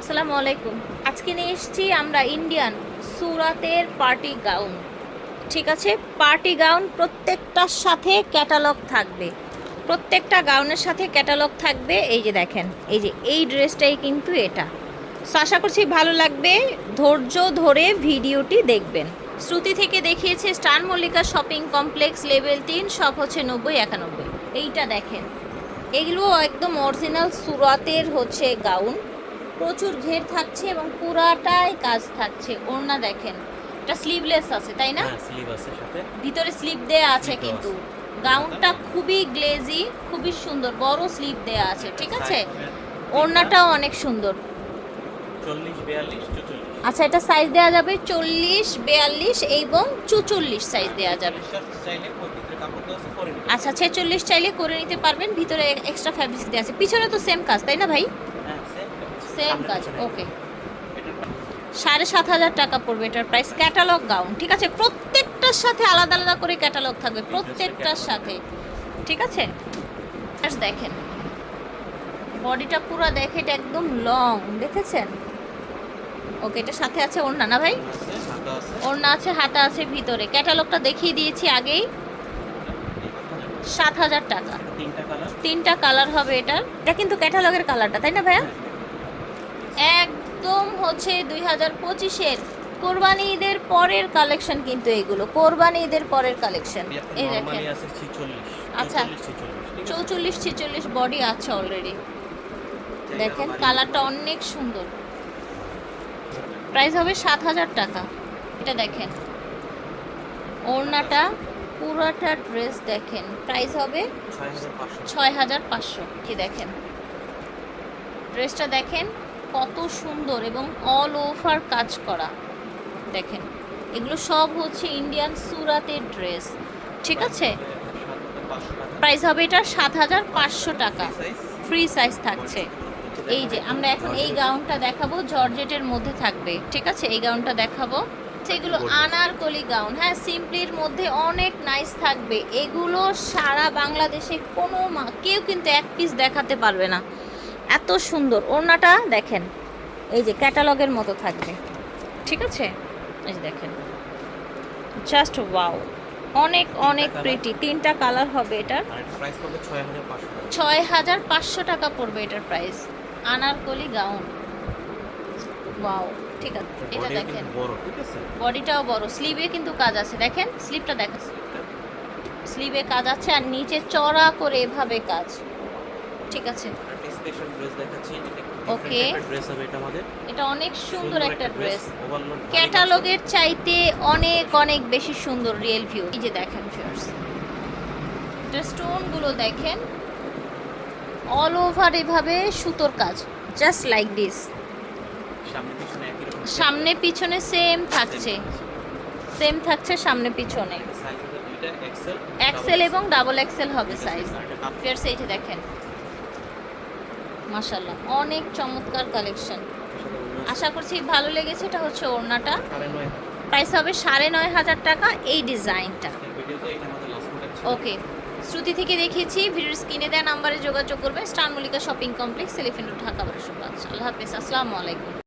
আসসালামু আলাইকুম। আজকে নিয়ে এসেছি আমরা ইন্ডিয়ান সুরাতের পার্টি গাউন ঠিক আছে? পার্টি গাউন প্রত্যেকটার সাথে ক্যাটালগ থাকবে। প্রত্যেকটা গাউনের সাথে ক্যাটালগ থাকবে। এই যে দেখেন এই যে এই ড্রেসটাই কিন্তু এটা। So, আশা করছি ভালো লাগবে। ধৈর্য ধরে ভিডিওটি দেখবেন। শ্রুতি থেকে দেখিয়েছে star Mallika shopping complex level তিন সব হচ্ছে নব্বই একানব্বই। এইটা দেখেন। এগুলো একদম অরিজিনাল সুরাতের হচ্ছে গাউন প্রচুর ঘের থাকছে এবং পুরাটাই কাজ থাকছে। ওড়না দেখেন। এটা স্লিভলেস আছে তাই না? হ্যাঁ স্লিভ আছে সাথে। ভিতরে স্লিপ দেয়া আছে কিন্তু। গাউনটা খুবই গ্লেজি খুবই সুন্দর। বড় স্লিপ দেয়া আছে ঠিক আছে? ওড়নাটাও অনেক সুন্দর। আচ্ছা এটা সাইজ দেওয়া যাবে চল্লিশ বিয়াল্লিশ এবং চুচল্লিশ সাইজ দেওয়া যাবে। চাইলে ভিতরে কাপড় দেওয়া আছে আচ্ছা ছেচল্লিশ চাইলে করে নিতে পারবেন। ভিতরে এক্সট্রা ফ্যাব্রিক দেওয়া আছে। পিছনে তো সেম কাজ তাই না ভাই? হ্যাঁ সেম কাজ ওকে সাড়ে সাত হাজার টাকা পড়বে এটার প্রাইস ক্যাটালগ গাউন ঠিক আছে? প্রত্যেকটার সাথে আলাদা আলাদা করে ক্যাটালগ থাকবে, প্রত্যেকটার সাথে, ঠিক আছে? দেখেন, বডিটা পুরো দেখে এটা একদম লং দেখেছেন? ওকে এটা সাথে আছে ওড়না না ভাই? ওড়না আছে, হাতা আছে, ভিতরে। ক্যাটালগটা দেখিয়ে দিয়েছি আগেই। সাত হাজার টাকা। তিনটা কালার তিনটা কালার হবে এটার। এটা কিন্তু ক্যাটালগের কালারটা তাই না ভাইয়া? একদম হচ্ছে দুই হাজার পঁচিশের কোরবানি ঈদের পরের কালেকশন কিন্তু এগুলো। কোরবানি ঈদের পরের কালেকশন এই দেখেন। নরমালি আছে 46 আচ্ছা। চৌচল্লিশ ছেচল্লিশ। বডি আছে? অলরেডি দেখেন কালারটা অনেক সুন্দর। প্রাইস হবে সাত হাজার টাকা। এটা দেখেন। ওড়নাটা পুরোটা ড্রেস দেখেন। প্রাইস হবে ছয় হাজার পাঁচশো। কি দেখেন। ড্রেসটা দেখেন কত সুন্দর এবং অল ওভার কাজ করা। দেখেন এগুলো সব হচ্ছে ইন্ডিয়ান সুরাতের ড্রেস ঠিক আছে? প্রাইস হবে এটা সাত হাজার পাঁচশো টাকা। ফ্রি সাইজ থাকছে। এই যে আমরা এখন এই গাউনটা দেখাবো জর্জেটের মধ্যে থাকবে। ঠিক আছে? এই গাউনটা দেখাবো। সেগুলো আনারকলি গাউন হ্যাঁ সিম্পলির মধ্যে অনেক নাইস থাকবে। এগুলো সারা বাংলাদেশে কোনো কেউ কিন্তু এক পিস দেখাতে পারবে না। এত সুন্দর। ওড়নাটা দেখেন এই যে ক্যাটালগের মতো থাকবে। ঠিক আছে? এই যে দেখেন। Just wow. অনেক অনেক? প্রিটি তিনটা কালার হবে এটার। এটা প্রাইস পড়বে 6500 ছয় হাজার পাঁচশো টাকা পড়বে এটার প্রাইস আনারকলি গাউন। ওয়াও। ঠিক আছে। এটা দেখেন। বড় ঠিক আছে? বডিটাও বড়। স্লিভে কিন্তু কাজ আছে। দেখেন? স্লিভটা দেখেন স্লিভে কাজ আছে। আর নিচে চড়া করে এভাবে কাজ। ঠিক আছে। একটা স্পেশাল ড্রেস দেখাচ্ছি এটা Okay. ড্রেস হবে এটা আমাদের। এটা অনেক সুন্দর একটা ড্রেস ক্যাটালগের চাইতে অনেক অনেক বেশি সুন্দর রিয়েল ভিউ এই যে দেখেন ফিয়ার্স স্টোনগুলো দেখেন। অল ওভার এভাবে সুতোর কাজ। জাস্ট লাইক দিস সামনে পিছনে সেম থাকছে। সেম থাকছে সামনে পিছনে। এক্সেল এবং ডাবল এক্সেল হবে সাইজ ফিয়ার্স এইটা দেখেন। মাশাল্লাহ অনেক চমৎকার কালেকশন আশা করছি ভালো লেগেছে এটা হচ্ছে ওড়নাটা। প্রাইস হবে সাড়ে নয় হাজার টাকা এই ডিজাইনটা। ওকে শ্রুতি থেকে দেখিয়েছি ভিডিওর স্ক্রিনে দেওয়া নাম্বারে যোগাযোগ করবেন star Mallika shopping complex elephant Dhaka বারোশো পাঁচ আল্লাহ হাফিজ আসসালামু আলাইকুম।